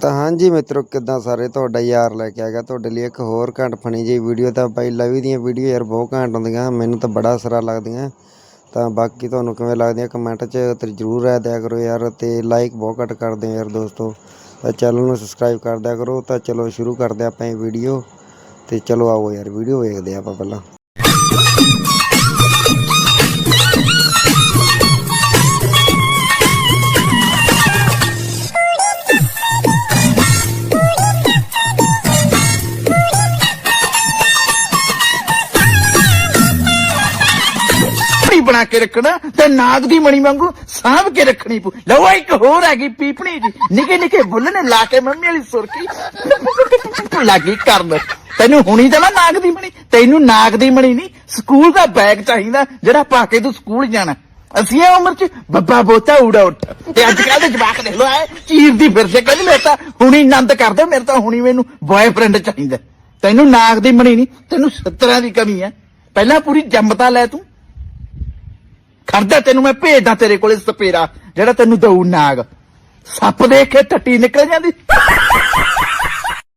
ਤਾਂ ਹਾਂਜੀ ਮਿੱਤਰੋ, ਕਿੱਦਾਂ ਸਾਰੇ ਤੁਹਾਡਾ ਯਾਰ ਲੈ ਕੇ ਆ ਗਿਆ ਤੁਹਾਡੇ ਲਈ ਇੱਕ ਹੋਰ ਘੰਟ ਫਣੀ ਜਿਹੀ ਵੀਡੀਓ ਤਾਂ ਭਾਈ ਲਵੀ ਦੀਆਂ ਵੀਡੀਓ ਯਾਰ ਬਹੁਤ ਘੰਟ ਹੁੰਦੀਆਂ, ਮੈਨੂੰ ਤਾਂ ਬੜਾ ਅਸਰਾ ਲੱਗਦੀਆਂ। ਤਾਂ ਬਾਕੀ ਤੁਹਾਨੂੰ ਕਿਵੇਂ ਲੱਗਦੀਆਂ ਕਮੈਂਟ 'ਚ ਤੇ ਜਰੂਰ ਰਹਿ ਦਿਆ ਕਰੋ ਯਾਰ ਤੇ ਲਾਈਕ ਬਹੁਤ ਘੱਟ ਕਰਦੇ ਹੋ ਯਾਰ ਦੋਸਤੋ। ਤਾਂ ਚੈਨਲ ਨੂੰ ਸਬਸਕ੍ਰਾਈਬ ਕਰ ਦਿਆ ਕਰੋ, ਤਾਂ ਚਲੋ ਸ਼ੁਰੂ ਕਰਦੇ ਆਪਾਂ ਇਹ ਵੀਡੀਓ ਤੇ ਚਲੋ ਆਓ ਯਾਰ ਵੀਡੀਓ ਵੇਖਦੇ ਆਪਾਂ ਪਹਿਲਾਂ। ਪੀਪਣੀ ਬਣਾ ਕੇ ਰੱਖਣਾ ਤੇ ਨਾਗ ਦੀ ਮਣੀ ਵਾਂਗੂ ਸਾਂਭ ਕੇ ਰੱਖਣੀ ਪੂ ਲਓ ਇੱਕ ਹੋਰ ਹੈਗੀ ਪੀਪਣੀ ਜੀ। ਨਿੱਕੇ ਨਿੱਕੇ ਬੁੱਲ ਨੇ ਲਾ ਕੇ ਮੰਮੀ ਵਾਲੀ ਸੁਰਕੀ ਲੱਗੀ ਕਰਨ। ਤੈਨੂੰ ਹੁਣੀ ਤਾਂ ਮੈਂ ਨਾਗ ਦੀ ਮਣੀ। ਤੈਨੂੰ ਨਾਗ ਦੀ ਮਣੀ ਨਹੀਂ, ਸਕੂਲ ਦਾ ਬੈਗ ਚਾਹੀਦਾ, ਜਿਹੜਾ ਪਾ ਕੇ ਤੂੰ ਸਕੂਲ ਜਾਣਾ। ਅਸੀਂ ਇਹ ਉਮਰ ਚ ਬੱਬਾ ਬੋਤਾ ਊੜਾ ਉੱਠ। ਤੇ ਅੱਜ ਕੱਲ ਦੇ ਜਵਾਕ ਦੇਖ ਲੋ ਐ ਚੀਰਦੀ ਫਿਰਦੇ ਕਹਿੰਦੇ, ਮੇਰੇ ਤਾਂ ਹੁਣੀ ਆਨੰਦ ਕਰਦੇ ਮੇਰੇ ਤਾਂ ਹੁਣੀ ਮੈਨੂੰ ਬॉयਫ੍ਰੈਂਡ ਚਾਹੀਦਾ ਤੈਨੂੰ ਨਾਗ ਦੀ ਮਣੀ ਨਹੀਂ, ਤੈਨੂੰ ਸੱਤਰਾਂ ਦੀ ਕਮੀ ਹੈ। ਪਹਿਲਾਂ ਪੂਰੀ ਜੰਮਤਾ ਲੈ ਤੂੰ। ਖੜਦਾ ਤੈਨੂੰ ਮੈਂ, ਭੇਜਦਾ ਤੇਰੇ ਕੋਲੇ ਸਪੇਰਾ, ਜਿਹੜਾ ਤੈਨੂੰ ਦਊ ਨਾਗ। ਸੱਪ ਦੇਖ ਕੇ ਟੱਟੀ ਨਿਕਲ ਜਾਂਦੀ।